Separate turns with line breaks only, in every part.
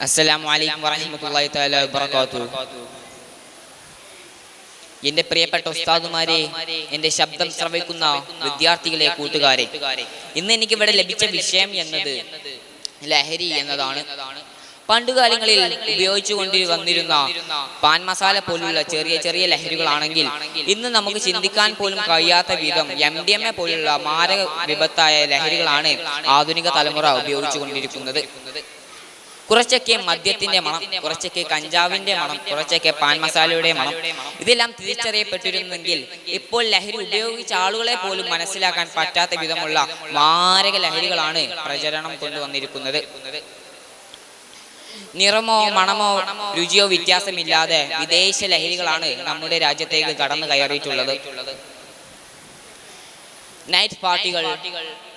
അസ്സലാമു അലൈക്കും വറഹ്മത്തുള്ളാഹി തആല വബറകാതുഹു. എന്റെ പ്രിയപ്പെട്ട ഉസ്താദുമാരെ എന്റെ ശബ്ദം ശ്രവിക്കുന്ന വിദ്യാർത്ഥികളെ കൂട്ടുകാരെ ഇന്ന് എനിക്ക് ഇവിടെ ലഭിച്ച വിഷയം എന്നത് ലഹരി എന്നതാണ്. പണ്ടുകാലങ്ങളിൽ ഉപയോഗിച്ചു കൊണ്ടു വന്നിരുന്ന പാൻ മസാല പോലുള്ള ചെറിയ ചെറിയ ലഹരികളാണെങ്കിൽ ഇന്ന് നമുക്ക് ചിന്തിക്കാൻ പോലും കഴിയാത്ത വിധം എം ഡി എം എ പോലുള്ള മാരക വിപത്തായ ലഹരികളാണ് ആധുനിക തലമുറ ഉപയോഗിച്ചു കൊണ്ടിരിക്കുന്നത് കുറച്ചൊക്കെ മദ്യത്തിന്റെ മണം കുറച്ചൊക്കെ കഞ്ചാവിന്റെ മണം കുറച്ചൊക്കെ പാൻ മസാലയുടെ മണം. ഇതെല്ലാം തിരിച്ചറിയപ്പെട്ടിരുന്നെങ്കിൽ ഇപ്പോൾ ലഹരി ഉപയോഗിച്ച ആളുകളെ പോലും മനസ്സിലാക്കാൻ പറ്റാത്ത വിധമുള്ള മാരക ലഹരികളാണ് പ്രചരണം കൊണ്ടുവന്നിരിക്കുന്നത്. നിറമോ മണമോ രുചിയോ വ്യത്യാസമില്ലാതെ വിദേശ ലഹരികളാണ് നമ്മുടെ രാജ്യത്തേക്ക് കടന്നു കയറിയിട്ടുള്ളത്. നൈറ്റ് പാർട്ടികൾ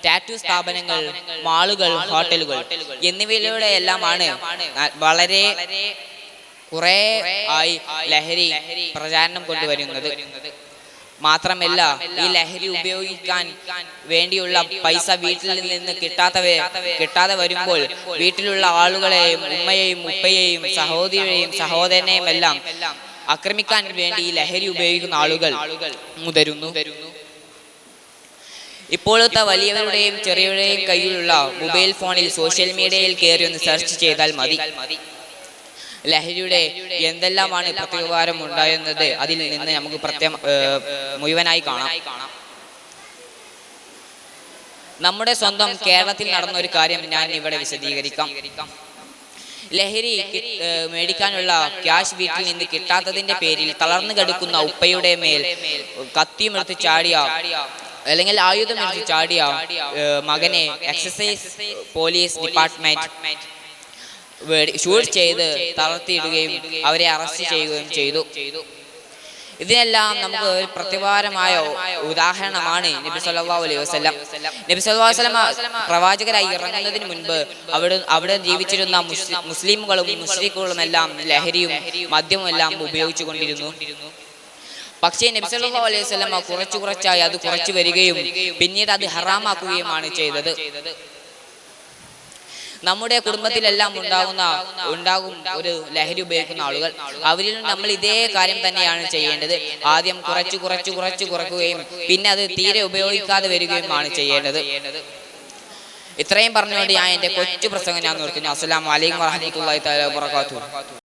ടാറ്റു സ്ഥാപനങ്ങൾ മാളുകൾ ഹോട്ടലുകൾ എന്നിവയിലൂടെ എല്ലാമാണ് വളരെ കുറെ ആയി ലഹരി പ്രചാരണം കൊണ്ടുവരുന്നത്. മാത്രമല്ല ഈ ലഹരി ഉപയോഗിക്കാൻ വേണ്ടിയുള്ള പൈസ വീട്ടിൽ നിന്ന് കിട്ടാത്തവ കിട്ടാതെ വരുമ്പോൾ വീട്ടിലുള്ള ആളുകളെയും ഉമ്മയെയും ഉപ്പയെയും സഹോദരിയെയും സഹോദരനെയും എല്ലാം ആക്രമിക്കാൻ വേണ്ടി ഈ ലഹരി ഉപയോഗിക്കുന്ന ആളുകൾ മുതിരുന്നു. ഇപ്പോഴത്തെ വലിയവരുടെയും ചെറിയവരുടെയും കയ്യിലുള്ള മൊബൈൽ ഫോണിൽ സോഷ്യൽ മീഡിയയിൽ കയറി ഒന്ന് സെർച്ച് ചെയ്താൽ മതി. ലഹരിയുടെ എന്തെല്ലാമാണ് പ്രത്യുപകാരം ഉണ്ടായിരുന്നത് അതിൽ നിന്ന് നമുക്ക് പ്രത്യം ഏർ, മുഴുവനായി കാണാം. നമ്മുടെ സ്വന്തം കേരളത്തിൽ നടന്ന ഒരു കാര്യം ഞാൻ ഇവിടെ വിശദീകരിക്കാം. ലഹരി മേടിക്കാനുള്ള ക്യാഷ് വീട്ടിൽ നിന്ന് കിട്ടാത്തതിന്റെ പേരിൽ തളർന്നു കിടക്കുന്ന ഉപ്പയുടെ മേൽ കത്തിയും എടുത്ത് ചാടിയ അല്ലെങ്കിൽ ആയുധം എടുത്ത് ചാടിയ മകനെ എക്സസൈസ് പോലീസ് ഡിപ്പാർട്ട്മെന്റ് ഷൂട്ട് ചെയ്ത് തളർത്തിയിടുകയും അവരെ അറസ്റ്റ് ചെയ്യുകയും ചെയ്തു. ഇതിനെല്ലാം നമുക്ക് ഒരു പ്രതിവാരമായ ഉദാഹരണമാണ് നബി സല്ലല്ലാഹു അലൈഹി വസല്ലം. നബി അലൈഹി വസല്ലം പ്രവാചകരായി ഇറങ്ങുന്നതിന് മുൻപ് അവിടെ അവിടെ ജീവിച്ചിരുന്ന മുസ്ലി- മുസ്ലിമുകളും മുസ്ലിക്കുകളും എല്ലാം ലഹരിയും മദ്യവും എല്ലാം ഉപയോഗിച്ചു കൊണ്ടിരുന്നു പക്ഷേ നബി സല്ലല്ലാഹു അലൈഹി വസല്ലം കുറച്ചു കുറച്ചായി അത് കുറച്ചു വരികയും പിന്നീട് അത് ഹറാമാക്കുകയുമാണ് ചെയ്തത്. നമ്മുടെ കുടുംബത്തിലെല്ലാം ഉണ്ടാകുന്ന ഉണ്ടാകും ഒരു ലഹരി ഉപയോഗിക്കുന്ന ആളുകൾ അവരിൽ നമ്മൾ ഇതേ കാര്യം തന്നെയാണ് ചെയ്യേണ്ടത്. ആദ്യം കുറച്ച് കുറച്ച് കുറച്ച് കുറക്കുകയും പിന്നെ അത് തീരെ ഉപയോഗിക്കാതെ വരികയുമാണ് ചെയ്യേണ്ടത്. ഇത്രയും പറഞ്ഞുകൊണ്ട് ഞാൻ എന്റെ കൊച്ചു പ്രസംഗം ഞാൻ നിർത്തുന്നു. അലൈക്കും വറഹ്മത്തുള്ളാഹി തആല വബറകാതുഹു.